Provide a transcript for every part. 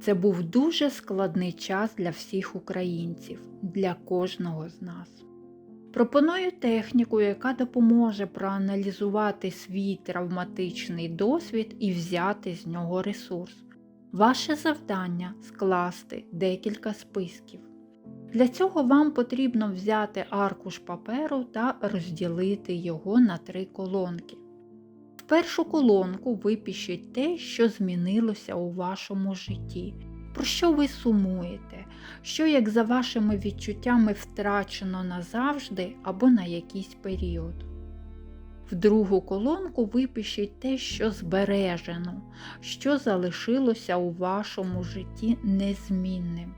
Це був дуже складний час для всіх українців, для кожного з нас. Пропоную техніку, яка допоможе проаналізувати свій травматичний досвід і взяти з нього ресурс. Ваше завдання скласти декілька списків. Для цього вам потрібно взяти аркуш паперу та розділити його на три колонки. Першу колонку випишіть те, що змінилося у вашому житті, про що ви сумуєте, що, як за вашими відчуттями, втрачено назавжди або на якийсь період. В другу колонку випишіть те, що збережено, що залишилося у вашому житті незмінним.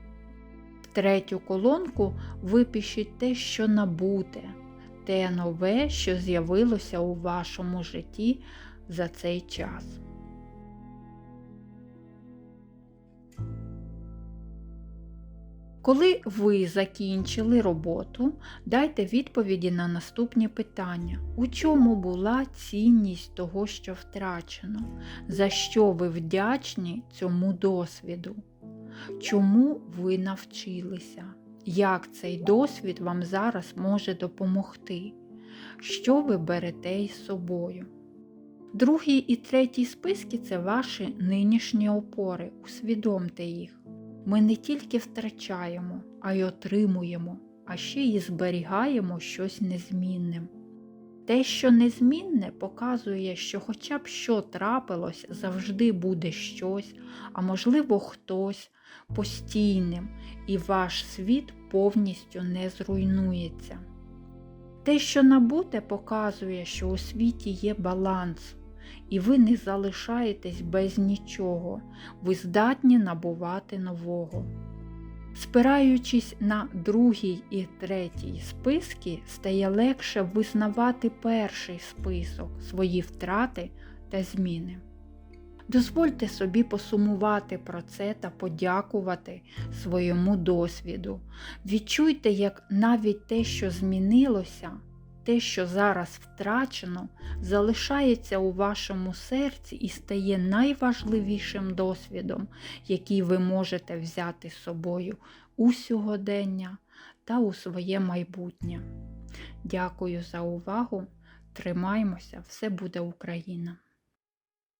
В третю колонку випишіть те, що набуте, те нове, що з'явилося у вашому житті за цей час. Коли ви закінчили роботу, дайте відповіді на наступні питання. У чому була цінність того, що втрачено? За що ви вдячні цьому досвіду? Чому ви навчилися? Як цей досвід вам зараз може допомогти? Що ви берете із собою? Другий і третій списки це ваші нинішні опори. Усвідомте їх. Ми не тільки втрачаємо, а й отримуємо, а ще й зберігаємо щось незмінним. Те, що незмінне, показує, що хоча б що трапилось, завжди буде щось, а можливо, хтось постійним, і ваш світ повністю не зруйнується. Те, що набуте, показує, що у світі є баланс, і ви не залишаєтесь без нічого, ви здатні набувати нового. Спираючись на другий і третій списки, стає легше визнавати перший список, свої втрати та зміни. Дозвольте собі посумувати про це та подякувати своєму досвіду. Відчуйте, як навіть те, що змінилося, те, що зараз втрачено, залишається у вашому серці і стає найважливішим досвідом, який ви можете взяти з собою у сьогодення та у своє майбутнє. Дякую за увагу! Тримаймося, все буде Україна!